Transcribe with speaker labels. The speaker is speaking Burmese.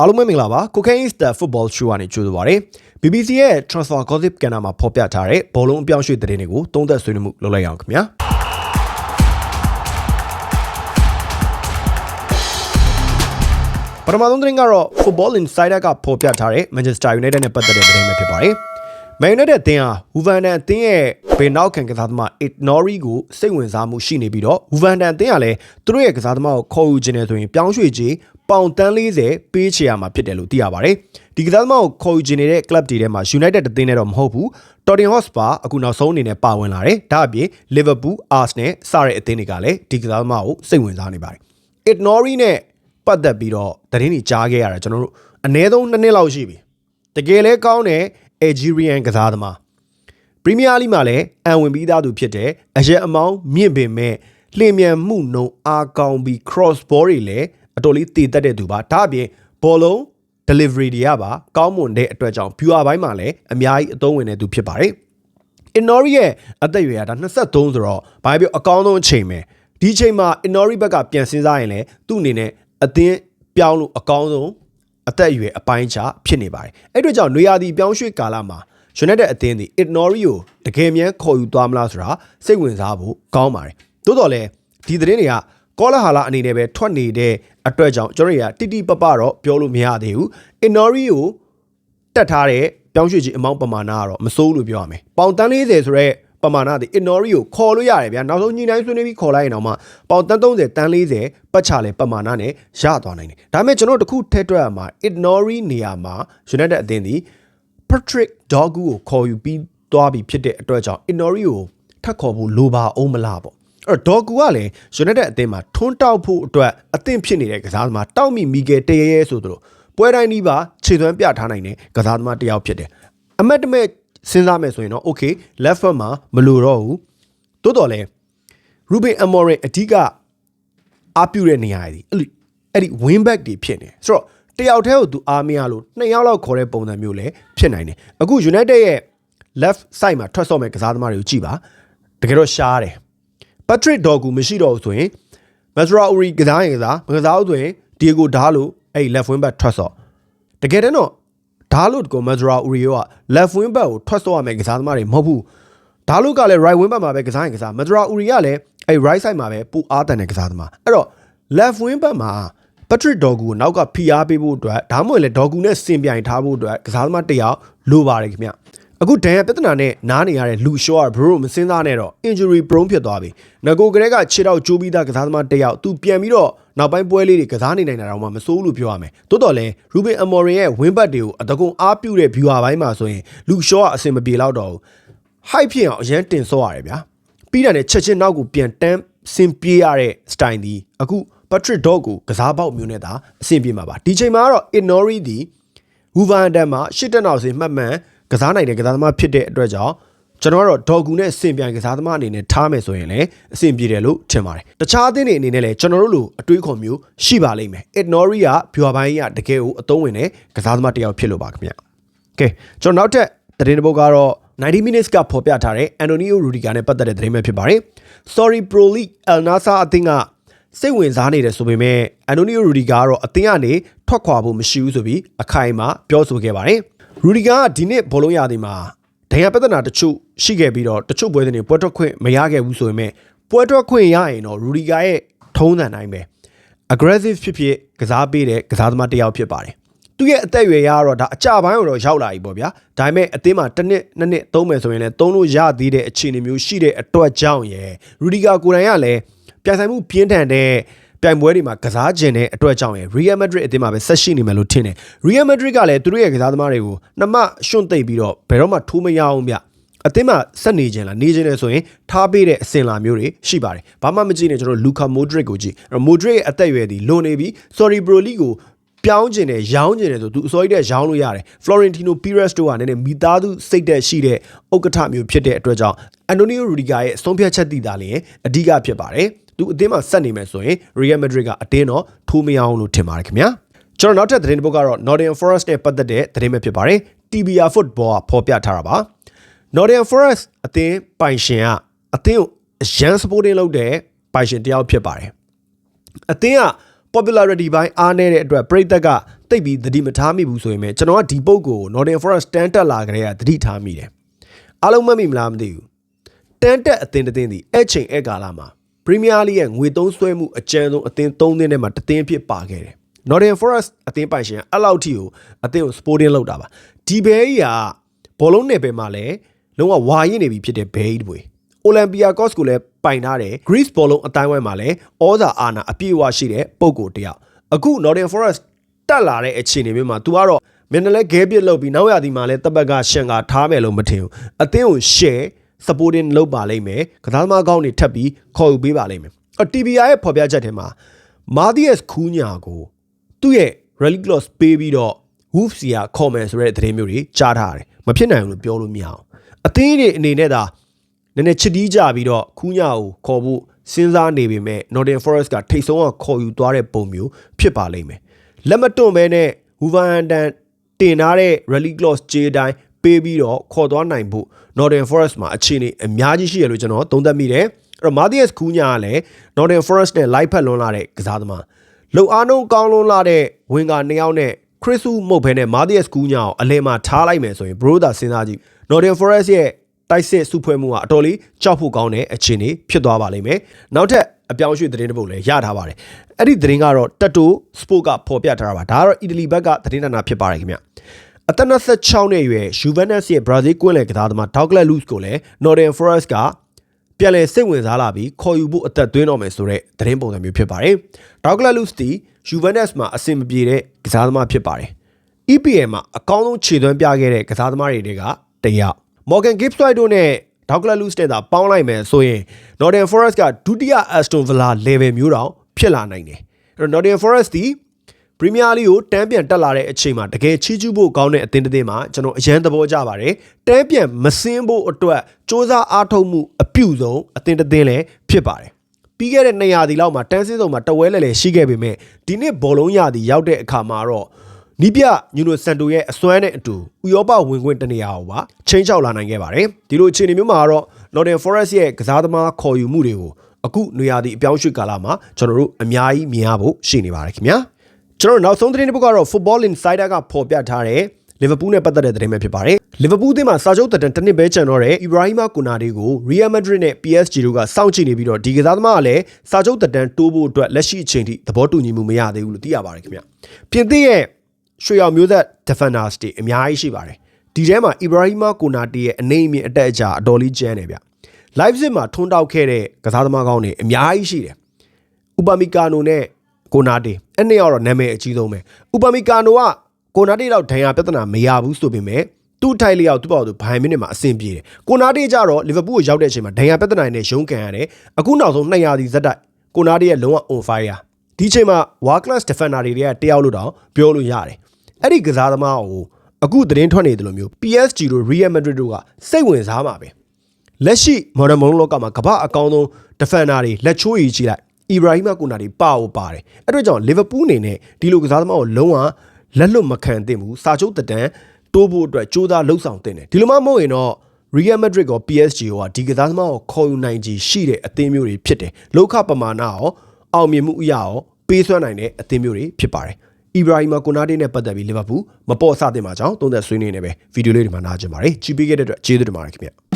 Speaker 1: အားလုံးပဲမင်္ဂလာပါ Cocaine Star Football Show ကနေကြိုဆိုပါရစေ BBC ရဲ့ Transfer Gossip ကဏ္ဍမှာဖော်ပြထားတဲ့ဘောလုံးအပြောင်းအရွှေ့သတင်းတွေကိုသုံးသပ်ဆွေးနွေးမှုလုပ်လိုက်အောင်ခင်ဗျာပထမဆုံးသတင်းကတော့ Football Insider ကဖော်ပြထားတဲ့ Manchester United နဲ့ပတ်သက်တဲ့သတင်းပဲဖြစ်ပါတယ်။ Man United အသင်းဟာ Wolverhampton အသင်းရဲ့ဘေနောက်ခံကစားသမား Ignori ကိုစိတ်ဝင်စားမှုရှိနေပြီးတော့ Wolverhampton အသင်းကလည်းသူတို့ရဲ့ကစားသမားကိုခေါ်ယူခြင်းနဲ့ဆိုရင်ပြောင်းရွှေ့ခြင်း ပေါင်တန်း40ပေးချေရမှာဖြစ်တယ်လို့သိရပါတယ်။ဒီကစားသမားကိုခေါ်ယူခြင်းနေတဲ့ club တွေထဲမှာ United အသင်းနဲ့တော့မဟုတ်ဘူး။ Tottenham Hotspur အခုနောက်ဆုံးအနေနဲ့ပါဝင်လာတယ်။ဒါအပြင် Liverpool, Arsenal စတဲ့အသင်းတွေကလည်းဒီကစားသမားကိုစိတ်ဝင်စားနေပါတယ်။ Ignori နဲ့ပတ်သက်ပြီးတော့သတင်းတွေကြားခဲ့ရတာကျွန်တော်တို့အနည်းဆုံး2နှစ်လောက်ရှိပြီတကယ်လဲကောင်းတဲ့ Algerian ကစားသမားပရီးမီးယားလိမှာလည်းအံဝင်ပြီးသားသူဖြစ်တဲ့အရက်အမောင်းမြင့်ပင်မဲ့လျင်မြန်မှုနှုံအားကောင်းပြီး cross ball တွေလည်း အတော်လေးတည်တတ်တဲ့သူပါဒါအပြင်ဘောလုံး delivery တွေကပါကောင်းမွန်တဲ့အတွက်ကြောင့် viewer ဘိုင်းမှာလည်းအများကြီးအသုံးဝင်တဲ့သူဖြစ်ပါတယ် Inori ရဲ့အသက်အရွယ်ကဒါ23ဆိုတော့ဘာပြောအကောင်းဆုံးအချိန်ပဲဒီအချိန်မှာ Inori ဘက်ကပြန်စဉ်းစားရင်လည်းသူ့အနေနဲ့အသင်းပြောင်းလို့အကောင်းဆုံးအသက်အရွယ်အပိုင်းခြားဖြစ်နေပါတယ်အဲ့အတွက်ကြောင့်နွေရာသီပြောင်းရွှေ့ကာလမှာ United အသင်းဒီ Inori ကိုတကယ်မြန်းခေါ်ယူသွားမလားဆိုတာစိတ်ဝင်စားဖို့ကောင်းပါတယ်သို့တော်လည်းဒီသတင်းတွေက ကောလာဟာလာအနေနဲ့ပဲထွက်နေတဲ့အတွက်ကြောင့်ကျွန်တော်တွေကတိတိပပတော့ပြောလို့မရသေးဘူး Inori ကိုတက်ထားတဲ့ပြောင်းရွှေ့ခြင်းအမောင်းပမာဏကတော့မစိုးလို့ပြောရမယ်။ပေါင်တန်း40ဆိုတော့ပမာဏဒီ Inori ကိုခေါ်လို့ရတယ်ဗျာ။နောက်ဆုံးညီတိုင်းဆွေးနွေးပြီးခေါ်လိုက်ရင်တော့မှပေါင်တန်း30တန်း40ပတ်ချလဲပမာဏနဲ့ရသွားနိုင်တယ်။ဒါပေမဲ့ကျွန်တော်တို့တစ်ခုထည့်တွက်ရမှာ Inori နေရာမှာ United အသင်းဒီ Patrick Dogu ကိုခေါ်ယူပြီးသွားပြီဖြစ်တဲ့အတွက်ကြောင့် Inori ကိုထပ်ခေါ်ဖို့လိုပါအောင်မလားပေါ့။ အဲ့တော့ဒေါ်ကူကလည်း United အသင်းမှာထွန်းတောက်ဖို့အတွက်အသင့်ဖြစ်နေတဲ့ကစားသမားတောက်မိမီဂယ်တရဲရဲဆိုသလိုပွဲတိုင်းဒီပါခြေသွမ်းပြထားနိုင်တဲ့ကစားသမားတစ်ယောက်ဖြစ်တယ်။အမတ်တမဲ့စဉ်းစားမယ်ဆိုရင်တော့ okay left foot မှာမလိုတော့ဘူး။တိုးတော်လဲ Ruben Amorim အဓိကအားပြုတဲ့နေရာတွေအဲ့ဒီအဲ့ဒီ win back တွေဖြစ်နေဆိုတော့တယောက်တည်းကိုသူအားမရလို့နှစ်ယောက်လောက်ခေါ်တဲ့ပုံစံမျိုးလည်းဖြစ်နိုင်တယ်အခု United ရဲ့ left side မှာထွက်ဆော့မဲ့ကစားသမားတွေကိုကြည့်ပါတကယ်တော့ရှားတယ် Patrick Dogu မရှိတော့ဘူးဆိုရင် Mazra Uri ကစားရင်ကစားမကစားဘူးဆိုရင် Diego Dalo အဲ့ left wing back ထွက်ဆော့တကယ်တော့ဒါလို့ကို Mazra Uri က left wing back ကိုထွက်ဆော့ရမယ့်ကစားသမားတွေမဟုတ်ဘူးဒါလို့ကလည်း right wing back မှာပဲကစားရင်ကစား Mazra Uri ကလည်းအဲ့ right side မှာပဲပူအားတန်တဲ့ကစားသမားအဲ့တော့ left wing back မှာ Patrick Dogu ကိုနောက်ကဖိအားပေးဖို့အတွက်ဒါမှမဟုတ်လေ Dogu နဲ့စင်ပြိုင်ထားဖို့အတွက်ကစားသမားတစ်ယောက်လိုပါတယ်ခင်ဗျ အခုဒန်ရပြဿနာနဲ့နားနေရတဲ့လူရှော့ကဘရိုမစင်းသားနဲ့တော့ injury prone ဖြစ်သွားပြီငကိုကလေးကခြေတော့ကျိုးပြီးသားကစားသမားတစ်ယောက်သူပြန်ပြီးတော့နောက်ပိုင်းပွဲလေးတွေကစားနေနိုင်တာတော့မှမစိုးလို့ပြောရမယ်တိုးတော်လဲ Ruben Amorim ရဲ့ win back တွေကိုအတကုံအားပြုတဲ့ viewer ဘိုင်းမှာဆိုရင်လူရှော့ကအဆင်မပြေတော့တော့ဘူး hype ဖြစ်အောင်အရန်တင်ဆော့ရတယ်ဗျာပြီးတာနဲ့ချက်ချင်းနောက်ကိုပြန်တန်းဆင်ပြေးရတဲ့ style ဒီအခု Patrick Dog ကိုကစားပေါက်မျိုးနဲ့သာအဆင်ပြေမှာပါဒီချိန်မှာတော့ Inori ဒီ Wolverhampton မှာရှစ်တက်နောက်စီမှတ်မှန် ကစားနိုင်တဲ့ကစားသမားဖြစ်တဲ့အတွက်ကြောင့်ကျွန်တော်ကတော့ဒေါ်ကူနဲ့စင်ပြိုင်ကစားသမားအနေနဲ့ထားမယ်ဆိုရင်လည်းအဆင်ပြေတယ်လို့ထင်ပါတယ်။တခြားအသင်းတွေအနေနဲ့လည်းကျွန်တော်တို့လိုအတွေးခေါ်မျိုးရှိပါလိမ့်မယ်။ Ignori ကဗျူဟာပိုင်းကတကယ်ကိုအသုံးဝင်တဲ့ကစားသမားတစ်ယောက်ဖြစ်လို့ပါခင်ဗျ။ Okay ကျွန်တော်နောက်ထပ်သတင်းတစ်ပုဒ်ကတော့90 minutes ကဖော်ပြထားတဲ့ Antonio Rudiger နဲ့ပတ်သက်တဲ့သတင်းပဲဖြစ်ပါတယ်။ Sorry Pro League El Nassr အသင်းကစိတ်ဝင်စားနေတယ်ဆိုပေမဲ့အန်တိုနီယိုရူဒီဂါကတော့အသင်းကနေထွက်ခွာဖို့မရှိဘူးဆိုပြီးအခိုင်အမာပြောဆိုခဲ့ပါတယ်။ ရူဒီဂါကဒီနှစ်ဘောလုံးရာသီမှာဒဏ်ရာပြဿနာတချို့ရှိခဲ့ပြီးတော့တချို့ပွဲတွေပွဲထွက်ခွင့်မရခဲ့ဘူးဆိုပေမဲ့ပွဲထွက်ခွင့်ရရင်တော့ရူဒီဂါရဲ့ထုံးစံတိုင်းပဲ aggressive ဖြစ်ဖြစ်ကစားပေးတဲ့ကစားသမားတစ်ယောက်ဖြစ်ပါတယ်။သူရဲ့အသက်အရွယ်ရတော့ဒါအကြပိုင်းတော့ရောက်လာပြီပေါ့ဗျာ။ဒါပေမဲ့အသင်းမှာတစ်နှစ်နှစ်နှစ်သုံးမယ်ဆိုရင်လည်းသုံးလို့ရသေးတဲ့အခြေအနေမျိုးရှိတဲ့အတွက်ကြောင့်ရယ်ရူဒီဂါကိုယ်တိုင်ကလည်းပြိုင်ဆိုင်မှုပြင်းထန်တဲ့ ပြိုင်ပွဲတွေမှာကစားခြင်းတဲ့အတွက်ကြောင့်ရယ် Real Madrid အသင်းမှာပဲဆက်ရှိနေမယ်လို့ထင်တယ် Real Madrid ကလည်းသူတို့ရဲ့ကစားသမားတွေကိုနှမရှွန့်သိပ်ပြီးတော့ဘယ်တော့မှထိုးမရအောင်ဗျအသင်းမှာဆက်နေခြင်းလားနေခြင်းလဲဆိုရင်ထားပေးတဲ့အစင်လာမျိုးတွေရှိပါတယ်ဘာမှမကြည့်နဲ့ကျွန်တော်လူကာမိုဒရစ်ကိုကြည့်အဲ့မိုဒရစ်ရဲ့အသက်အရွယ်ဒီလွန်နေပြီ sorry bro league ကိုပြောင်းကျင်တယ်ရောင်းကျင်တယ်ဆိုသူအစောကြီးတဲ့ရောင်းလို့ရတယ် Florentino Perez တို့ကနည်းနည်းမိသားစုစိတ်သက်ရှိတဲ့ဥက္ကဋ္ဌမျိုးဖြစ်တဲ့အတွက်ကြောင့် Antonio Rudiger ရဲ့ဆုံးဖြတ်ချက်တည်တာလည်းအဓိကဖြစ်ပါတယ် သူအသင်းမှာဆက်နေမယ်ဆိုရင် Real Madrid ကအတင်းတော့ထိုးမရအောင်လို့ထင်ပါတယ်ခင်ဗျာကျွန်တော်နောက်ထပ်သတင်းတစ်ပုဒ်ကတော့ Nottingham Forest နဲ့ပတ်သက်တဲ့သတင်းပဲဖြစ်ပါတယ် TBR Football ကဖော်ပြထားတာပါ Nottingham Forest အသင်းပိုင်ရှင်ကအသင်းကိုအရန် supporting လုပ်တဲ့ပိုင်ရှင်တယောက်ဖြစ်ပါတယ်အသင်းက popularity ဘိုင်းအားနည်းတဲ့အတွက်ပြည်သက်ကတိတိတ်ပြီးသတိမထားမိဘူးဆိုရင်ပဲကျွန်တော်ကဒီပုတ်ကို Northern Forest တန်းတက်လာကြတဲ့ကသတိထားမိတယ်အားလုံးမှတ်မိမလားမသိဘူးတန်းတက်အသင်းတစ်သင်းဒီအဲ့ချိန်အဲ့ကာလမှာ Premier League ရဲ့ငွေသုံးစွဲမှုအကျဉ်းဆုံးအသင်း၃သင်းထဲမှာတစ်သင်းအဖြစ်ပါခဲ့တယ် Northern Forest အသင်းပိုင်ရှင်အဲ့လောက်ထိကိုအသင်းကို Sporting လောက်တာပါဒီဘဲကြီးကဘောလုံးနယ်ပယ်မှာလည်းလုံးဝဝါရင်နေပြီဖြစ်တဲ့ဘဲကြီးတပွေအိုလံပီယာကော့စ်ကိုလည်းပိုင်ထားတယ် Greece ဘောလုံးအတိုင်းဝိုင်းမှာလည်းဩဇာအာဏာအပြည့်အဝရှိတဲ့ပုံကိုတယောက်အခု Northern Forest တက်လာတဲ့အခြေအနေမျိုးမှာ तू ကတော့မင်းလည်းဂဲပစ်လုပ်ပြီးနောက်ရသည်မှာလည်းတပ်ပတ်ကရှန်ကထားမယ်လို့မထင်ဘူးအသင်းကို share supporting လုပ်ပါလိမ့်မယ်ကစားသမားကောင်းတွေထပ်ပြီးခေါ်ယူပေးပါလိမ့်မယ်အော် TBR ရဲ့ဖော်ပြချက်ထဲမှာ Martius ခူးညာကိုသူ့ရဲ့ rally clause ပေးပြီးတော့ Wolves ကခေါ်မယ်ဆိုတဲ့သတင်းမျိုးတွေကြားထားတယ်မဖြစ်နိုင်ဘူးလို့ပြောလို့မရအောင်အသင်းတွေအနေနဲ့ဒါနည်းနည်းချစ်တီးကြပြီးတော့ခူးညကိုခေါ်ဖို့စဉ်းစားနေပေမဲ့ Northern Forest ကထိတ်ဆုံးကခေါ်ယူသွားတဲ့ပုံမျိုးဖြစ်ပါလိမ့်မယ်။လက်မတွန့်ပဲနဲ့ Wolverhampton တင်ထားတဲ့ Rally Clause ကြေးတိုင်း ပေးပြီးတော့ခေါ်သွားနိုင်ဖို့ Northern Forest မှာအခြေအနေအများကြီးရှိရလို့ကျွန်တော်သုံးသပ်မိတယ်။အဲ့တော့ Matthias ခူးညကလည်း Northern Forest နဲ့လိုက်ဖက်လွန်လာတဲ့ကစားသမားလုံအားနှုံးကောင်းလွန်းလာတဲ့ဝင်ကနှစ်ယောက်နဲ့ခရစ်စုမုတ်ဖဲနဲ့ Matthias ကူးညာကိုအလဲမှာထားလိုက်မယ်ဆိုရင် bro သာစဉ်းစားကြည့် Northern Forest ရဲ့တိုက်စစ်စုဖွဲ့မှုကအတော်လေးကြောက်ဖို့ကောင်းတဲ့အခြေအနေဖြစ်သွားပါလိမ့်မယ်။နောက်ထပ်အပြောင်းအရွှေ့သတင်းတစ်ပုဒ်လည်းရထားပါတယ်။အဲ့ဒီသတင်းကတော့တက်တိုစပို့ကဖော်ပြထားတာပါ။ဒါကတော့အီတလီဘက်ကသတင်းဌာနဖြစ်ပါတယ်ခင်ဗျ။ အသက်26နှစ်အရွယ် Juventus ရဲ့ Brazil ကွင်းလယ်ကစားသမား Douglas Luiz ကိုလည်း Northern Forest ကပြန်လည်စိတ်ဝင်စားလာပြီးခေါ်ယူဖို့အသက်သွင်းတော့မယ်ဆိုတဲ့သတင်းပုံစံမျိုးဖြစ်ပါတယ်။ Douglas Luiz ဒီ Juventus မှာအဆင်မပြေတဲ့ကစားသမားဖြစ်ပါတယ်။ EPL မှာအကောင်းဆုံးခြေသွမ်းပြခဲ့တဲ့ကစားသမားတွေတွေကတယောက် Morgan Gibbs White တို့နဲ့ Douglas Luiz နဲ့သာပေါင်းလိုက်မယ်ဆိုရင် Northern Forest ကဒုတိယ Aston Villa level မျိုးတောင်ဖြစ်လာနိုင်တယ်။အဲ့တော့ Northern Forest ဒီ Premier League ကိုတန်းပြန်တက်လာတဲ့အချိန်မှာတကယ်ချီးကျူးဖို့ကောင်းတဲ့အသင်းတစ်သင်းမှာကျွန်တော်အရန်သဘောကျပါတယ်။တန်းပြန်မစင်းဖို့အတွက်စ조사အားထုတ်မှုအပြုဆုံးအသင်းတစ်သင်းလည်းဖြစ်ပါတယ်။ပြီးခဲ့တဲ့200ဒီလောက်မှာတန်းစင်းစုံမှာတဝဲလဲလဲရှိခဲ့ပေမဲ့ဒီနှစ်ဘောလုံးရသည်ရောက်တဲ့အခါမှာတော့နီးပြညူနိုဆန်တိုရဲ့အစွမ်းနဲ့အတူဥရောပဝင်ခွင့်တနေရာကိုပါချင်းချောက်လာနိုင်ခဲ့ပါတယ်ဒီလိုအခြေအနေမျိုးမှာတော့ Northern Forest ရဲ့ကစားသမားခေါ်ယူမှုတွေကိုအခုနေရာသည့်အပြောင်းရွှေ့ကာလမှာကျွန်တော်တို့အများကြီးမြင်ရဖို့ရှိနေပါတယ်ခင်ဗျာ ကျွန်တော်နောက်ဆုံးသတင်းတစ်ပုဒ်ကတော့ Football Insider ကဖော်ပြထားတဲ့လီဗာပူးနဲ့ပတ်သက်တဲ့သတင်းပဲဖြစ်ပါတယ်။လီဗာပူးအသင်းမှာစာချုပ်တက်တန်တစ်နှစ်ပဲကျန်တော့တဲ့ Ibrahima Konate ကို Real Madrid နဲ့ PSG တို့ကစောင့်ကြည့်နေပြီးတော့ဒီကစားသမားကလည်းစာချုပ်တက်တန်တိုးဖို့အတွက်လက်ရှိအချိန်ထိသဘောတူညီမှုမရသေးဘူးလို့သိရပါတယ်ခင်ဗျ။ပြင်သစ်ရဲ့ရွှေရောင်မျိုးသက် defenders တွေအများကြီးရှိပါတယ်။ဒီထဲမှာ Ibrahima Konate ရဲ့အနေအမြင့်အတက်အကျအတော်လေးကျန်းတယ်ဗျ။ Leipzig မှာထွန်းတောက်ခဲ့တဲ့ကစားသမားကောင်းတွေအများကြီးရှိတယ်။ Upamecano နဲ့ ကိုနာတေအဲ့နှစ်ယောက်တော့နာမည်အကြီးဆုံးပဲဥပမီကာနိုကကိုနာတေတော့ဒဏ်ရာပြဿနာမရဘူးဆိုပေမဲ့သူ့ထိုက်လျောက်သူ့ပေါ့သူဘိုင်မင်းနဲ့မှာအဆင်ပြေတယ်ကိုနာတေကြတော့လီဗာပူးကိုရောက်တဲ့အချိန်မှာဒဏ်ရာပြဿနာနဲ့ရုန်းကန်ရတယ်အခုနောက်ဆုံး200ဒီဇက်တိုက်ကိုနာတေရဲ့လုံးဝ on fire ဒီချိန်မှာ world class defender တွေကတယောက်လို့တောင်ပြောလို့ရတယ်အဲ့ဒီကစားသမားကိုအခုသတင်းထွက်နေတယ်လို့မျိုး PSG တို့ Real Madrid တို့ကစိတ်ဝင်စားမှာပဲလက်ရှိ modern မုံလောကမှာကမ္ဘာအကောင်းဆုံး defender တွေလက်ချိုးရည်ကြည့်လိုက် အီဘရာဟီမာကူနာတွေပါဖို့ပါတယ်အဲ့တော့ကြောင့်လီဗာပူးအနေနဲ့ဒီလိုကစားသမားကိုလုံးဝလက်လွတ်မခံသင့်ဘူးစာချုပ်တက်တန်းတိုးဖို့အတွက်ကြိုးစားလှုပ်ဆောင်သင့်တယ်ဒီလိုမှမဟုတ်ရင်တော့ Real Madrid က PSG ကဒီကစားသမားကိုခေါ်ယူနိုင်ကြီးရှိတဲ့အသင်းမျိုးတွေဖြစ်တယ်လောက်ခပမာဏရောအောင်မြင်မှုအရာရောပေးစွမ်းနိုင်တဲ့အသင်းမျိုးတွေဖြစ်ပါတယ်အီဘရာဟီမာကိုနာတေနဲ့ပတ်သက်ပြီးလီဗာပူးမပေါ်ဆသင့်ပါကြောင်းသုံးသက်ဆွေးနွေးနေပဲဗီဒီယိုလေးဒီမှာနားကြပါရစေကြည့်ပေးခဲ့တဲ့အတွက်ကျေးဇူးတင်ပါတယ်ခင်ဗျ